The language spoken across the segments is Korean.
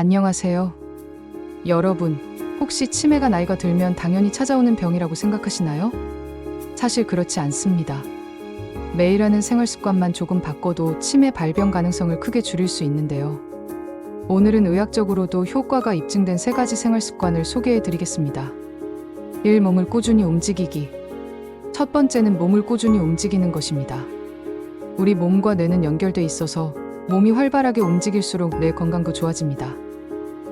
안녕하세요. 여러분, 혹시 치매가 나이가 들면 당연히 찾아오는 병이라고 생각하시나요? 사실 그렇지 않습니다. 매일 하는 생활 습관만 조금 바꿔도 치매 발병 가능성을 크게 줄일 수 있는데요. 오늘은 의학적으로도 효과가 입증된 세 가지 생활 습관을 소개해 드리겠습니다. 1. 몸을 꾸준히 움직이기. 첫 번째는 몸을 꾸준히 움직이는 것입니다. 우리 몸과 뇌는 연결돼 있어서 몸이 활발하게 움직일수록 뇌 건강도 좋아집니다.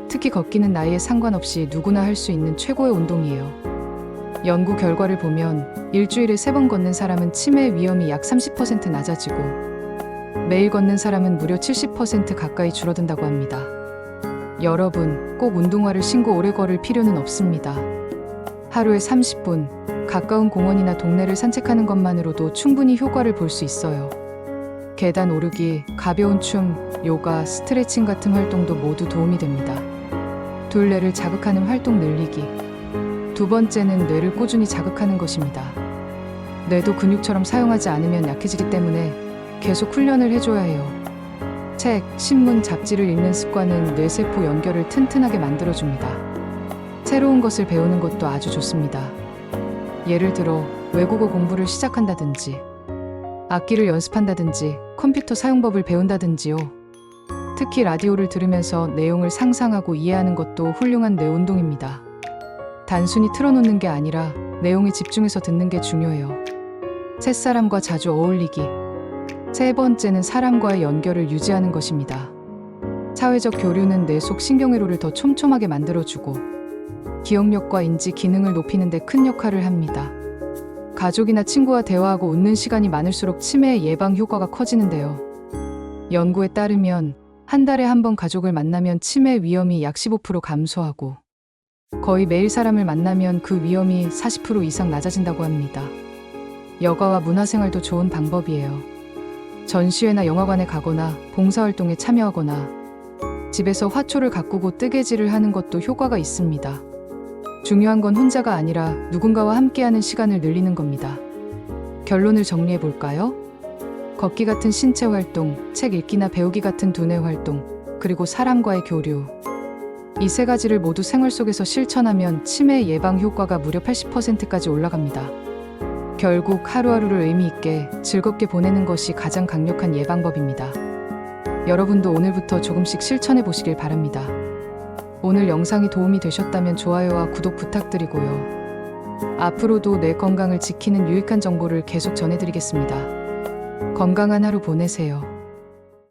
특히 걷기는 나이에 상관없이 누구나 할 수 있는 최고의 운동이에요. 연구 결과를 보면 일주일에 세 번 걷는 사람은 치매 위험이 약 30% 낮아지고 매일 걷는 사람은 무려 70% 가까이 줄어든다고 합니다. 여러분, 꼭 운동화를 신고 오래 걸을 필요는 없습니다. 하루에 30분, 가까운 공원이나 동네를 산책하는 것만으로도 충분히 효과를 볼 수 있어요. 계단 오르기, 가벼운 춤, 요가, 스트레칭 같은 활동도 모두 도움이 됩니다. 둘, 뇌를 자극하는 활동 늘리기. 두 번째는 뇌를 꾸준히 자극하는 것입니다. 뇌도 근육처럼 사용하지 않으면 약해지기 때문에 계속 훈련을 해줘야 해요. 책, 신문, 잡지를 읽는 습관은 뇌세포 연결을 튼튼하게 만들어줍니다. 새로운 것을 배우는 것도 아주 좋습니다. 예를 들어 외국어 공부를 시작한다든지, 악기를 연습한다든지, 컴퓨터 사용법을 배운다든지요. 특히 라디오를 들으면서 내용을 상상하고 이해하는 것도 훌륭한 뇌 운동입니다. 단순히 틀어놓는 게 아니라 내용에 집중해서 듣는 게 중요해요. 새사람과 자주 어울리기. 세 번째는 사람과의 연결을 유지하는 것입니다. 사회적 교류는 뇌 속 신경회로를 더 촘촘하게 만들어주고 기억력과 인지 기능을 높이는 데 큰 역할을 합니다. 가족이나 친구와 대화하고 웃는 시간이 많을수록 치매 예방 효과가 커지는데요. 연구에 따르면 한 달에 한 번 가족을 만나면 치매 위험이 약 15% 감소하고 거의 매일 사람을 만나면 그 위험이 40% 이상 낮아진다고 합니다. 여가와 문화생활도 좋은 방법이에요. 전시회나 영화관에 가거나 봉사활동에 참여하거나 집에서 화초를 가꾸고 뜨개질을 하는 것도 효과가 있습니다. 중요한 건 혼자가 아니라 누군가와 함께하는 시간을 늘리는 겁니다. 결론을 정리해 볼까요? 걷기 같은 신체 활동, 책 읽기나 배우기 같은 두뇌 활동, 그리고 사람과의 교류. 이 세 가지를 모두 생활 속에서 실천하면 치매 예방 효과가 무려 80%까지 올라갑니다. 결국 하루하루를 의미 있게 즐겁게 보내는 것이 가장 강력한 예방법입니다. 여러분도 오늘부터 조금씩 실천해 보시길 바랍니다. 오늘 영상이 도움이 되셨다면 좋아요와 구독 부탁드리고요. 앞으로도 뇌 건강을 지키는 유익한 정보를 계속 전해드리겠습니다. 건강한 하루 보내세요.